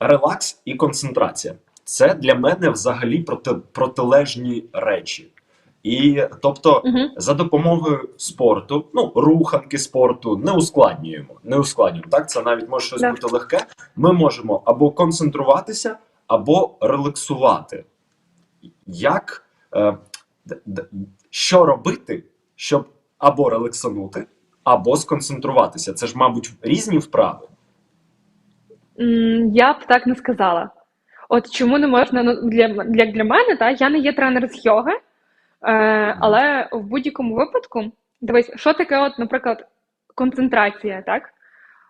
релакс і концентрація це для мене взагалі проти, протилежні речі. І тобто, Угу. за допомогою спорту, ну руханки спорту, не ускладнюємо. Не ускладнюємо. Так, це навіть може щось Да. бути легке. Ми можемо або концентруватися, або релаксувати. Як е, д- д- що робити, щоб або релаксанути, або сконцентруватися? Це ж, мабуть, різні вправи. Я б так не сказала. От чому не можна ну, для, для, для мене, та, я не є тренер з йоги, е, але в будь-якому випадку, дивись, що таке, от, наприклад, концентрація, так?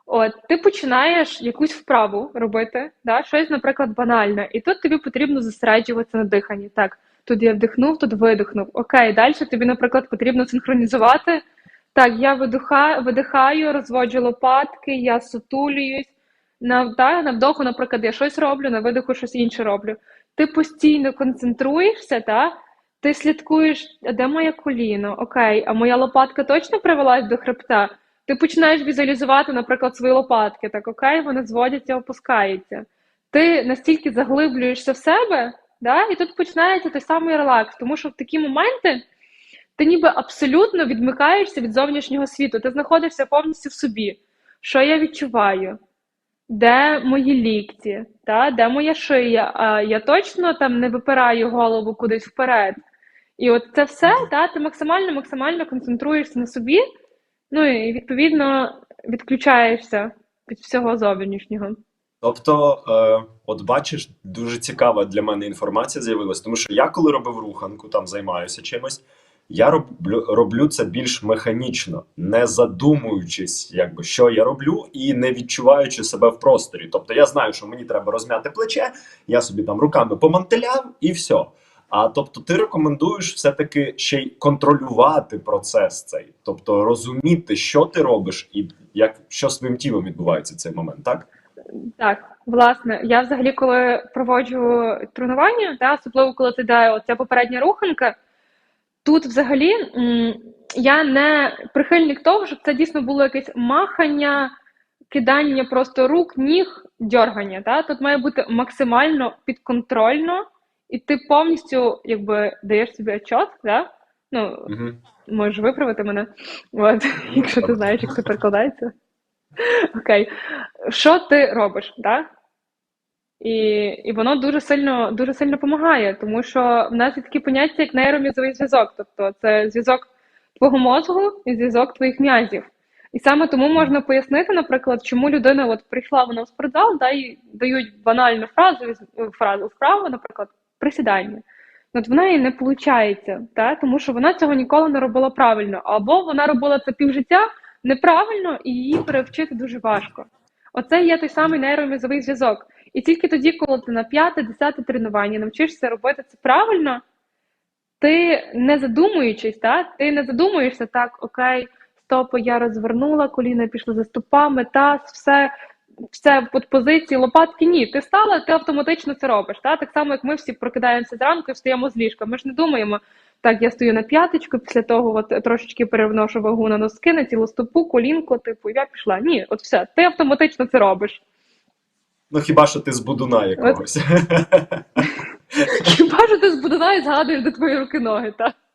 От, ти починаєш якусь вправу робити, да, щось, наприклад, банальне, і тут тобі потрібно зосереджуватися на диханні. Так, тут я вдихнув, тут видихнув. Окей, далі тобі, наприклад, потрібно синхронізувати. Так, я видиха, видихаю, розводжу лопатки, я сутулююсь. На, та, на вдоху, наприклад, я щось роблю, на видиху щось інше роблю. Ти постійно концентруєшся, та? ти слідкуєш, а де моє коліно? Окей, а моя лопатка точно привелась до хребта? Ти починаєш візуалізувати, наприклад, свої лопатки, так окей, вони зводяться, опускаються. Ти настільки заглиблюєшся в себе, да? і тут починається той самий релакс, тому що в такі моменти ти ніби абсолютно відмикаєшся від зовнішнього світу, ти знаходишся повністю в собі. Що я відчуваю? Де мої лікті, та? де моя шия? А я точно там не випираю голову кудись вперед. І от це все, та, ти максимально максимально концентруєшся на собі, ну і відповідно відключаєшся від всього зовнішнього. Тобто, е, от бачиш, дуже цікава для мене інформація з'явилась, тому що я коли робив руханку, там займаюся чимось, я роблю, роблю це більш механічно, не задумуючись, якби що я роблю, і не відчуваючи себе в просторі. Тобто я знаю, що мені треба розм'яти плече, я собі там руками помантеляв і все. А тобто, ти рекомендуєш все-таки ще й контролювати процес цей, тобто розуміти, що ти робиш, і як що з твоїм тілом відбувається в цей момент, так? Так, власне, я взагалі, коли проводжу тренування, та, особливо коли це йде оця попередня руханка, тут взагалі я не прихильник того, щоб це дійсно було якесь махання, кидання просто рук, ніг, дьоргання. Та? Тут має бути максимально підконтрольно, і ти повністю якби даєш собі отчет, да? ну, Угу. Можеш виправити мене, От, якщо ти знаєш, як це перекладається. Окей. Що ти робиш, так? І, і воно дуже сильно, дуже сильно допомагає, тому що в нас є такі поняття, як нейромізовий зв'язок. Тобто це зв'язок твого мозку і зв'язок твоїх м'язів. І саме тому можна пояснити, наприклад, чому людина от прийшла вона в спортзал, да, і дають банальну фразу, фразу вправо, наприклад, присідання. От в неї не виходить, та? тому що вона цього ніколи не робила правильно, або вона робила це півжиття неправильно і її перевчити дуже важко. Оце є той самий нейромізовий зв'язок. І тільки тоді, коли ти на п'яте-десяте тренування навчишся робити це правильно, ти не задумуючись, та? ти не задумуєшся так, окей, стопи я розвернула, коліна пішли за стопами, таз, все, все під позиції лопатки. Ні, ти стала, ти автоматично це робиш. Та? Так само, як ми всі прокидаємося зранку і встаємо з ліжка. Ми ж не думаємо, так, я стою на п'яточку, після того от, трошечки перевношу вагу на носки, на цілу стопу, колінко, типу, я пішла. Ні, от все, ти автоматично це робиш. Ну хіба що ти з будуна якогось. Хіба що ти з будуна і згадуєш, де твої руки ноги, так?